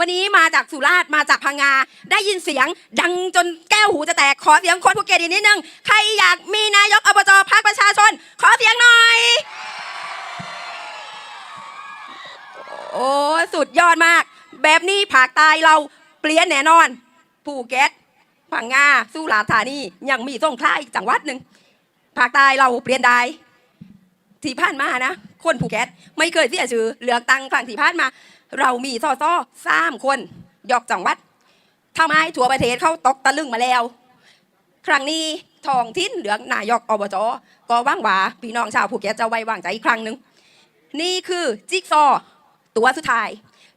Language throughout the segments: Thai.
วันนี้มาจากสุราษฎร์มาจากพังงา ได้ยินเสียง ดังจนแก้วหูจะแตก ขอเสียงคนภูเก็ตอีกนิดนึง ใครอยากมีนายกอบจพักประชาชน ขอเสียงหน่อย โอ้ สุดยอดมาก แบบนี้ภาคใต้เราเปลี่ยนแน่นอน ภูเก็ตพังงาสุราษฎร์ธานียังมีสงขลาอีกจังหวัดหนึ่งภาคใต้เราเปลี่ยนได้ที่ผ่านมานะ คนภูเก็ตไม่เคยเสียชื่อเลือกตั้งครั้งที่ผ่านมา เรามีสอสอสามคนยอกจังหวัดทำให้ทั่วประเทศเขาตกตะลึงมาแล้ว ครั้งนี้ทองทิ้นเหลืองนายกอบจก็ว่างหวาพี่น้องชาวภูเก็ตจะไว้วางใจอีกครั้งหนึ่งนี่คือจิ๊กซอตัวสุดท้าย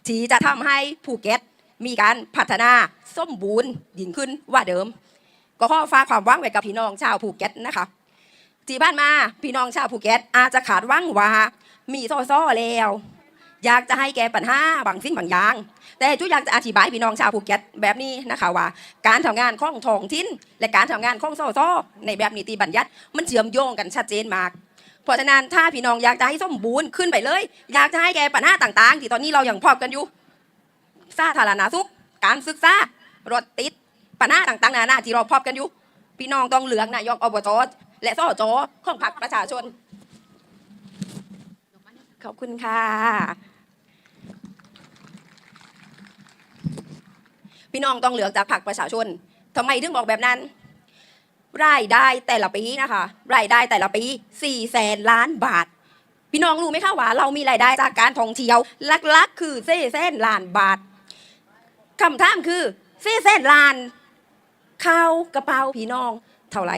ที่จะทำให้ภูเก็ตมีการพัฒนาสมบูรณ์ยิ่งขึ้นว่าเดิม ก็ข้อฝาความว่างไว้กับพี่น้องชาวภูเก็ตนะคะที่บ้านมาพี่น้องชาวภูเก็ตอาจจะขาดว่างว่ามีซอซอแล้ว อยากจะให้แก้ปัญหาบางสิ่งบางอย่าง แต่จุอยากจะอธิบายพี่น้องชาวภูเก็ตแบบนี้นะคะว่า การทำงานของท้องถิ่นและการทำงานของซ่อซ่อในแบบนิติบัญญัติ มันเชื่อมโยงกันชัดเจนมากเพราะฉะนั้นถ้าพี่น้องอยากจะให้สมบูรณ์ขึ้นไปเลย อยากจะให้แก้ปัญหาต่างๆ ที่ตอนนี้เราอยังพอบกันอยู่สาธารณสุข การศึกษารถติดปัญหาต่างๆนานาที่เราพอบกันอยู่ พี่น้องต้องเหลือกนายกอบจและสจของพรรคประชาชนขอบคุณค่ะ พี่น้องต้องเลือกจากพรรคประชาชนทำไมถึงบอกแบบนั้น รายได้แต่ละปีนะคะ รายได้แต่ละปี4แสนล้านบาท พี่น้องรู้ไหมคะว่า เรามีรายได้จากการท่องเที่ยวลักๆ คือ4แสนล้านบาทคำถามคือ4แสนล้านข้าวกระเป๋าพี่น้อง เท่าไหร่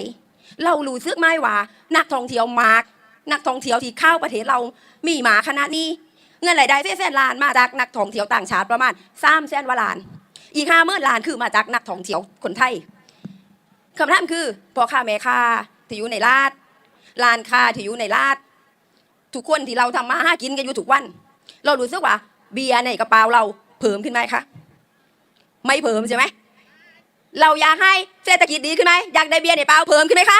เรารู้สึกไหมว่า นักท่องเที่ยวมากนักท่องเที่ยวที่เข้าประเทศเรามีหมาขนาดนี้ เงินรายได้4แสนล้านมาจากนักท่องเที่ยวต่างชาติประมาณ3แสนวาล้าน อีกห้าหมื่นล้านคือมาจากนักท่องเที่ยวคนไทยคำถามคือพ่อค้าแม่ค้าที่อยู่ในลาดร้านค้าที่อยู่ในลาดทุกคนที่เราทำมาหากินกันอยู่ทุกวัน เรารู้สึกว่า เบียร์ในกระเป๋าเราเพิ่มขึ้นไหมคะไม่เพิ่มใช่ไหมเราอยากให้เศรษฐกิจดีขึ้นไหมอยากได้เบียร์ในกระเป๋าเพิ่มขึ้นไหมคะ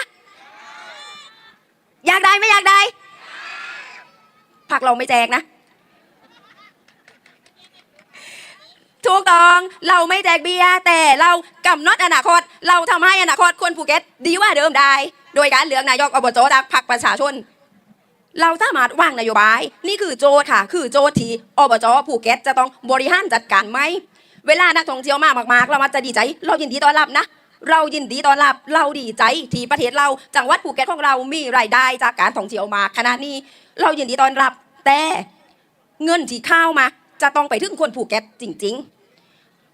อยากได้ไม่อยากได้ผักเราไม่แจกนะ ถูกต้องเราไม่แจกเบียร์แต่เรากำหนดอนาคต เราทำให้อนาคตคนภูเก็ตดีกว่าเดิมได้ โดยการเลือกนายกอบจจากพรรคประชาชน เราสามารถวางนโยบาย นี่คือโจทย์ค่ะ คือโจทย์ที่อบจภูเก็ตจะต้องบริหารจัดการไหมเวลานักท่องเที่ยวมามากๆ เรามาจะดีใจ เรายินดีต้อนรับนะเรายินดีต้อนรับเราดีใจที่ประเทศเราจังหวัดภูเก็ตของเรามีรายได้จากการท่องเที่ยวมากขนาดนี้ เรายินดีต้อนรับ แต่เงินที่เข้ามาจะต้องไปถึงคนภูเก็ตจริง ๆ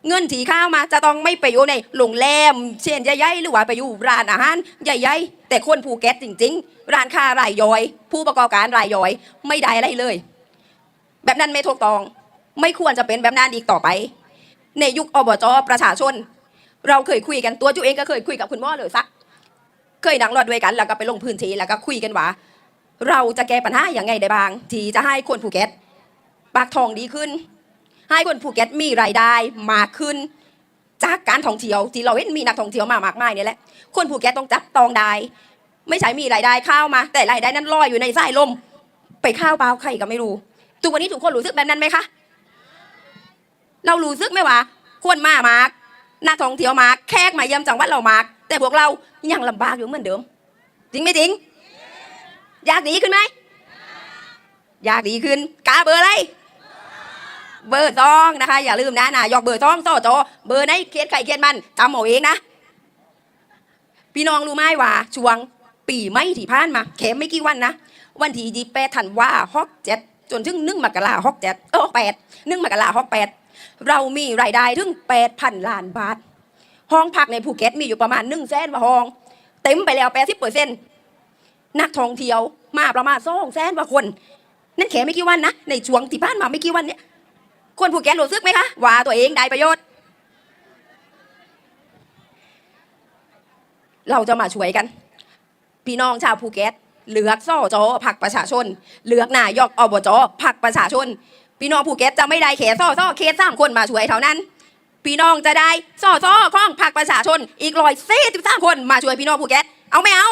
เงินที่เข้าวมาจะต้องไม่ไปอยู่ในโรงแรมเช่นใหญ่ๆหรือว่าไปอยู่ร้านอาหารใหญ่ๆแต่คนภูเก็ตจริง ๆ ร้านค้ารายย่อย ผู้ประกอบการรายย่อยไม่ได้อะไรเลย แบบนั้นไม่ถูกต้อง ไม่ควรจะเป็นแบบนั้นอีกต่อไป ในยุคอบจประชาชน เราเคยคุยกันตัวจุเองก็เคยคุยกับคุณหมอเลยสัก เคยนั่งรถด้วยกันแล้วก็ไปลงพื้นที่แล้วก็คุยกันว่า เราจะแก้ปัญหาอย่างไงได้บ้าง ที่จะให้คนภูเก็ตปากทองดีขึ้น ให้คนภูเก็ตมีรายได้มากขึ้น จากการท่องเที่ยวที่เราเห็นมีนักท่องเที่ยวมามากมายเนี่ยแหละคนภูเก็ตต้องจับตองได้ไม่ใช่มีรายได้เข้ามา แต่รายได้นั้นลอยอยู่ในสายลม ไปข้าวเปล่าใครก็ไม่รู้ทุกวันนี้ทุกคนรู้สึกแบบนั้นไหมคะเรารู้สึกไหมว่าคนมามากนักท่องเที่ยวมากแขกมาเยี่ยมจังหวัดเรามาก แต่พวกเรายังลำบากอยู่เหมือนเดิม จริงไหมจริง อยากดีขึ้นไหมอยากดีขึ้นกาเบอร์อะไร เบอร์ซองนะคะ อย่าลืมนะนายกเบอร์ซองโซโจเบอร์ไหนเขียนไข่เขียนมันจำเอาเองนะ พี่น้องรู้ไหมว่าช่วงปีไม่ที่ผ่านมาแค่ไม่กี่วันนะวันที่ยี่แปดธันวาฮอกเจ็ดจนถึงหนึ่งมกราฮอกเจ็ดเออแปดหนึ่งมกราฮอกแปดเรามีรายได้ถึงแปดพันล้านบาท ห้องพักในภูเก็ตมีอยู่ประมาณหนึ่งแสนกว่าห้อง เต็มไปแล้วแปดสิบเปอร์เซ็นต์นักท่องเที่ยวมาประมาณสองแสนกว่าคน นั่นแค่ไม่กี่วันนะ ในช่วงที่ผ่านมาไม่กี่วันเนี่ย คนภูเก็ตรู้สึกไหมคะ ว่าตัวเองได้ประโยชน์ เราจะมาช่วยกัน พี่น้องชาวภูเก็ตเลือกซ่อจอผักประชาชน เลือกนายกอบจผักประชาชน พี่น้องภูเก็ตจะไม่ได้เขตซ่อซ่อเขตสามคนมาช่วยเท่านั้น พี่น้องจะได้ซ่อซ่อข้องผักประชาชน อีกร้อยสี่สิบสามคนมาช่วยพี่น้องภูเก็ตเอาไม่เอา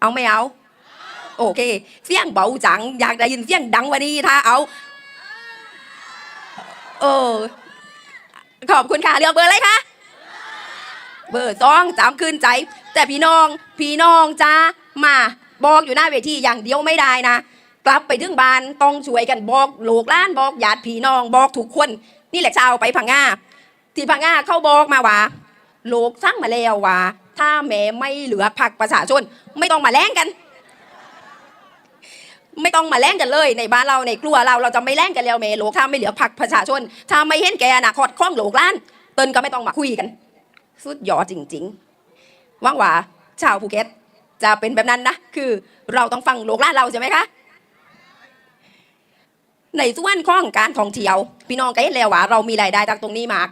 เอาไม่เอา โอเค เสียงเบาจัง อยากได้ยินเสียงดังกวันนี้ถ้าเอา เออ ขอบคุณค่ะเลือกเบอร์อะไรคะเบอร์สองจำคืนใจ แต่พี่น้องพี่น้องจ้ามาบอกอยู่หน้าเวทีอย่างเดียวไม่ได้นะ กลับไปถึงบ้านต้องช่วยกันบอกลูกล้านบอกญาติพี่น้องบอกทุกคน นี่แหละชาวไปพังงาที่พังงาเขาบอกมาว่าลูกสั่งมาแล้วว่าถ้าแม่ไม่เหลือพักประชาชน ไม่ต้องมาแล้งกัน ไม่ต้องมาแล้งกันเลย ในบ้านเราในครัวเราเราจะไม่แล้งกันแล้วเมโลกถ้าไม่เหลือพักประชาชนถ้าไม่เห็นแกอนาคตของโลกล้านเติ้นก็ไม่ต้องมาคุยกัน สุดยอดจริงๆว่างหว่าชาวภูเก็ตจะเป็นแบบนั้นนะคือเราต้องฟังโลกล้านเราใช่ไหมคะในส่วนของการท่องเที่ยว พี่น้องก็เห็นแล้วว่าเรามีรายได้จากตรงนี้มาก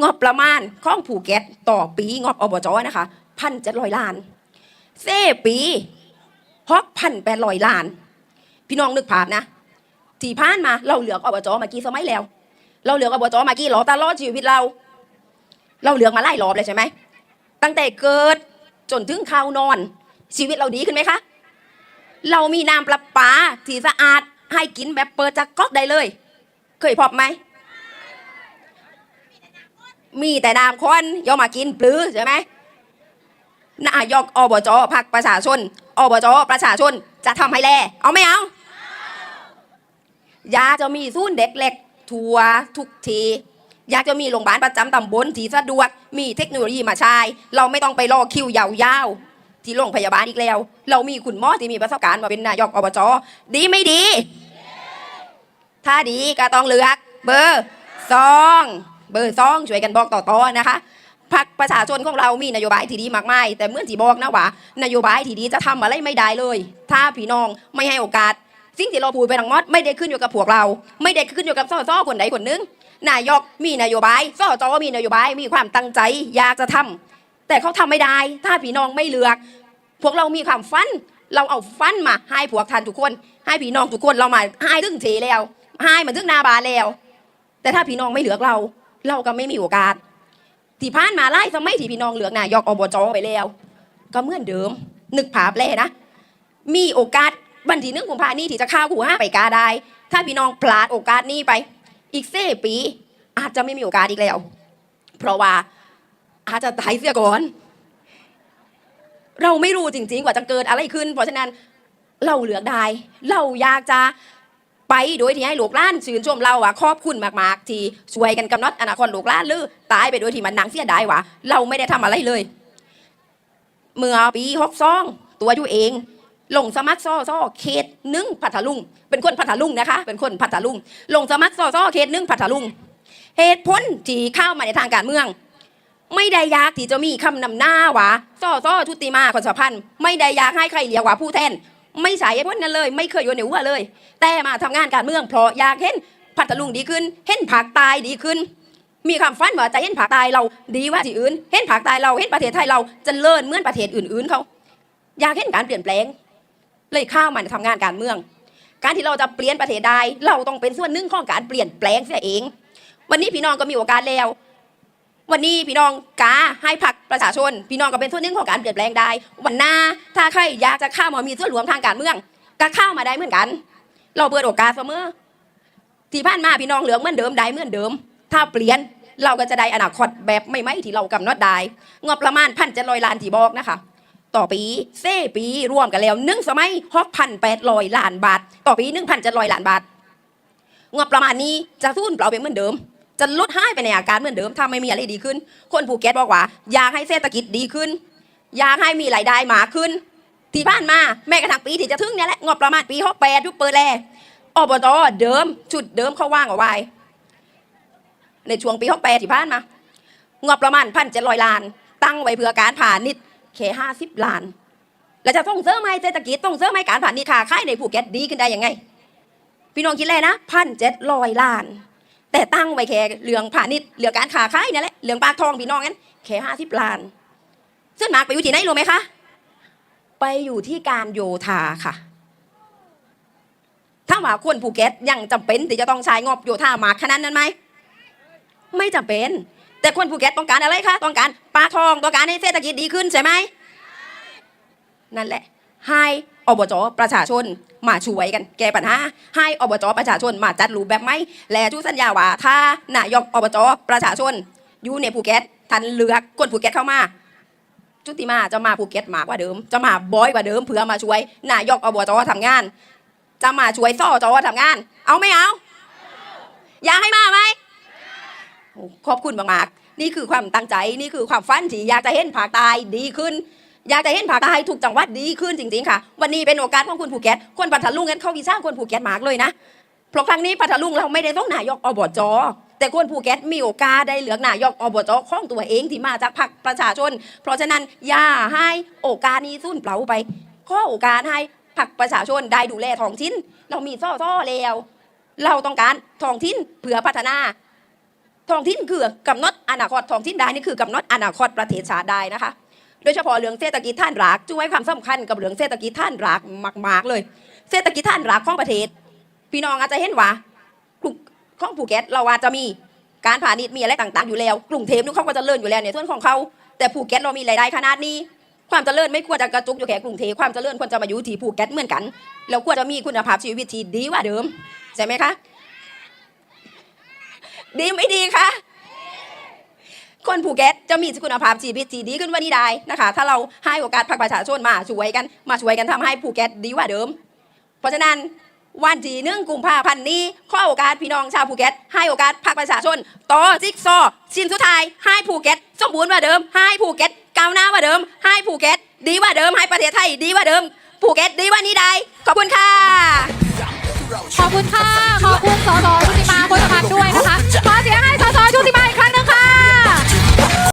งบประมาณของภูเก็ตต่อปีงบอบจนะคะพันเจ็ดร้อยล้านเซปีหกพันแปดร้อยล้าน พี่น้องนึกภาพนะที่ผ่านมาเราเหลือกอบจมากี่สมัยแล้ว เราเหลือกอบจมากี่รอตลอดชีวิตเรา เราเหลือกมาไล่รอบเลยใช่ไหมตั้งแต่เกิดจนถึงข้าวนอน ชีวิตเราดีขึ้นไหมคะเรามีน้ำประปาที่สะอาดให้กินแบบเปิดจากก๊อกได้เลย เคยพบไหม มีแต่น้ำคนยอมมากินปลื้อใช่ไหมนายกอบจพักประชาชนอบจประชาชนจะทำให้แลเอาไม่เอา อยากจะมีศูนย์เด็กเล็กทัวทุกที อยากจะมีโรงพยาบาลประจำตำบลที่สะดวก มีเทคโนโลยีมาใช้ เราไม่ต้องไปรอคิวยาวๆ ที่โรงพยาบาลอีกแล้ว เรามีคุณหมอที่มีประสบการณ์มาเป็นนายกอบจดีไม่ดี ถ้าดีก็ต้องเลือก เบอร์สองเบอร์สองช่วยกันบอกต่อๆนะคะพักประชาชนของเรามีนโยบายที่ดีมากมาย แต่เมื่อที่บอกนะว่านโยบายที่ดีจะทำอะไรไม่ได้เลย ถ้าพี่น้องไม่ให้โอกาส สิ่งที่เราพูดไปทั้งหมดไม่ได้ขึ้นอยู่กับพวกเรา ไม่ได้ขึ้นอยู่กับสสคนใดคนหนึงนายกมีนโยบายสจมีนโยบายมีความตั้งใจอยากจะทำแต่เขาทำไม่ได้ ถ้าพี่น้องไม่เลือก พวกเรามีความฟัน เราเอาฟันมาให้พวกท่านทุกคน ให้พี่น้องทุกคนเรามาให้ถึงเทแล้ว ให้มาถึงนาบาแล้ว แต่ถ้าพี่น้องไม่เลือกเรา เราก็ไม่มีโอกาสที่ผ่านมาไล่สมัยที่พี่น้องเลือกนายกอบจไปแล้ว ก็เหมือนเดิม นึกภาพเลยนะ มีโอกาส บันทีหนึงกุมภานี้ที่จะข้าวกูห้าไปกาได้ ถ้าพี่น้องพลาดโอกาสนี้ไป อีกเซ่ปี อาจจะไม่มีโอกาสอีกแล้ว เพราะว่าอาจจะตายเสียก่อน เราไม่รู้จริงๆว่าจะเกิดอะไรขึ้น เพราะฉะนั้นเราเหลือกได้ เราอยากจะไปโดยที่ให้ลูกล้านชื่นชมเราว่าขอบคุณมากๆที่ช่วยกันกำหนดอนาคตลูกล้านหรือตายไปโดยที่มันหนังเสียดายว่าเราไม่ได้ทำอะไรเลย เมื่อปีหกสองตัวอยู่เอง ลงสมัครซ่อซ่อเขตหนึ่งพัทลุง เป็นคนพัทลุงนะคะ เป็นคนพัทลุง ลงสมัครซ่อซ่อเขตหนึ่งพัทลุง เหตุผลที่เข้ามาในทางการเมือง ไม่ได้อยากที่จะมีคำนำหน้าว่าซ่อซ่อชุติมาคนสพันธ์ไม่ได้อยากให้ใครเรียกว่าผู้แทน ไม่ใช่เหตุผลนั้นเลย ไม่เคยอยู่ในหัวเลย แต่มาทำงานการเมืองเพราะอยากเห็นพัทลุงดีขึ้น เห็นผักตายดีขึ้น มีความฝันว่าจะเห็นผักตายเราดีว่าที่อื่น เห็นผักตายเราเห็นประเทศไทยเราเจะเลิศเหมือนประเทศอื่นๆเขา อยากเห็นการเปลี่ยนแปลง เลยข้ามาทำงานการเมือง การที่เราจะเปลี่ยนประเทศได้เราต้องเป็นส่วนหนึ่งของการเปลี่ยนแปลงเสียเอง วันนี้พี่น้องก็มีโอกาสแล้ว วันนี้พี่น้องกาให้พักประชาชน พี่น้องก็เป็นส่วนหนึ่งของการเปลี่ยนแปลงได้ วันหน้าถ้าใครอยากจะเข้ามามีส่วนรวมทางการเมืองก็เข้ามาได้เหมือนกัน เราเปิดโอกาสเสมอที่ผ่านมาพี่น้องเหลืองเหมือนเดิมได้เหมือนเดิม ถ้าเปลี่ยนเราก็จะได้อนาคตแบบไม่ไม่ที่เรากำหนดได้งบประมาณพันเจ็ดร้อยล้านที่บอกนะคะ ต่อปีเซปีรวมกันแล้วหนึ่งสมัยหกพันแปดร้อยล้านบาท ต่อปีหนึ่งพันเจ็ดร้อยล้านบาทงบประมาณนี้จะทุ่นเปล่าไปเหมือนเดิม จะลดให้ไปในอาการเหมือนเดิมถ้าไม่มีอะไรดีขึ้น คนภูเก็ตบอกว่า อยากให้เศรษฐกิจดีขึ้น อยากให้มีรายได้มากขึ้น ที่ผ่านมาแม้กระทั่งปีที่จะถึงเนี่ยแหละงบประมาณปีหกแปดยุคเปิดแลอบตเดิมชุดเดิมเขาว่างเอาไว้ในช่วงปีหกแปดที่ผ่านมางบประมาณพันเจ็ดร้อยล้าน ตั้งไว้เพื่อการผ่านิด แค่ห้าสิบล้าน แล้วจะส่งเสริมให้เศรษฐกิจส่งเสริมให้การผ่านนิดค้าขายในภูเก็ตดีขึ้นได้ยังไง พี่น้องคิดเลยนะพันเจ็ดร้อยล้าน แต่ตั้งไว้แค่เรื่องผ่านนิดเรื่องการค้าขายนั่แหละเรื่องปากทองพี่น้องนั้นแค่ห้าสิบล้านซึ่งมากไปอยู่ที่ไหนรู้ไหมคะไปอยู่ที่การโยธาค่ะถ้าว่าคนภูเก็ตยังจำเป็นที่จะต้องใช้งบโยธามากขนาดนั้นไหมไม่จำเป็น แต่คนภูเก็ตต้องการอะไรคะต้องการปลาทองต้องการให้เศรษฐกิจดีขึ้นใช่ไหมนั่นแหละให้อบจประชาชนมาช่วยกัน แก้ปัญหาให้อบจประชาชนมาจัดรูปแบบไหมและทุกสัญญาว่าถ้านายกอบจประชาชนอยู่ในภูเก็ตทันเลือกคนภูเก็ตเข้ามาจุติมาจะมาภูเก็ตมากกว่าเดิม จะมาบ่อยกว่าเดิมเพื่อมาช่วยนายกอบจทำงาน จะมาช่วยซ่อจอทำงาน เอาไม่เอา อยากให้มาไหม ขอบคุณมากๆนี่คือความตั้งใจนี่คือความฝันที่อยากจะเห็นภาคใต้ดีขึ้น อยากจะเห็นภาคใต้ทุกจังหวัดดีขึ้นจริงๆค่ะ วันนี้เป็นโอกาสของคุณภูเก็ตคนปัทลุงกันเข้าวีซ่าคนภูเก็ตมากเลยนะเพราะครั้งนี้ปัทลุงเราไม่ได้ต้องนายกอบจแต่คนภูเก็ตมีโอกาสได้เหลือกนายกอบจของตัวเองที่มาจากพรรคประชาชน เพราะฉะนั้นอย่าให้โอกาสนี้สูญเปล่าไปข้อโอกาสให้พรรคประชาชนได้ดูแลท้องถิ่นเรามีซ่อซ่อๆแล้วเราต้องการท้องถิ่นเพื่อพัฒนา ท้องถิ่นคือกำหนดอนาคตท้องถิ่นได้นี่คือกำหนดอนาคตประเทศชาติได้นะคะ โดยเฉพาะเรื่องเศรษฐกิจท่านรากจุ้ให้ความสำคัญกับเรื่องเศรษฐกิจท่านรากมาก ๆ เลย เศรษฐกิจท่านรากของประเทศ พี่น้องอาจจะเห็นว่ากลุ่มของภูเก็ตเราอาจจะมีการพาณิชย์มีอะไรต่างๆอยู่แล้วกรุงเทพนี่เขาก็จะเลื่อนอยู่แล้วในส่วนของเขา แต่ภูเก็ตเรามีรายได้ขนาดนี้ ความเจริญไม่ควรจะกระจุกอยู่แค่กรุงเทพความเจริญควรจะมาอยู่ที่ภูเก็ตเหมือนกันเราควรจะมีคุณภาพชีวิตที่ดีกว่าเดิมใช่ไหมคะ ดีไม่ดีคะคนภูเก็ตจะมีคุณภาพชีวิตที่ดีขึ้นกว่านี้ได้นะคะ ถ้าเราให้โอกาสภาคประชาชนมาช่วยกันมาช่วยกันทำให้ภูเก็ตดีกว่าเดิม เพราะฉะนั้นวันที่หนึ่งกุมภาพันธ์นี้ข้อโอกาสพี่น้องชาวภูเก็ตให้โอกาสภาคประชาชน ต่อจิ๊กซอชิ้นสุดท้ายให้ภูเก็ตสมบูรณ์กว่าเดิม ให้ภูเก็ตก้าวหน้ากว่าเดิม ให้ภูเก็ตดีกว่าเดิม ให้ประเทศไทยดีกว่าเดิมภูเก็ตดีกว่านี้ได้ขอบคุณค่ะ ขอบคุณค่ะ ขอบคุณสสชุติมาคนสมันด้วยนะคะ ขอเสียงให้สสชุติมาอีกครั้งหนึงค่ะ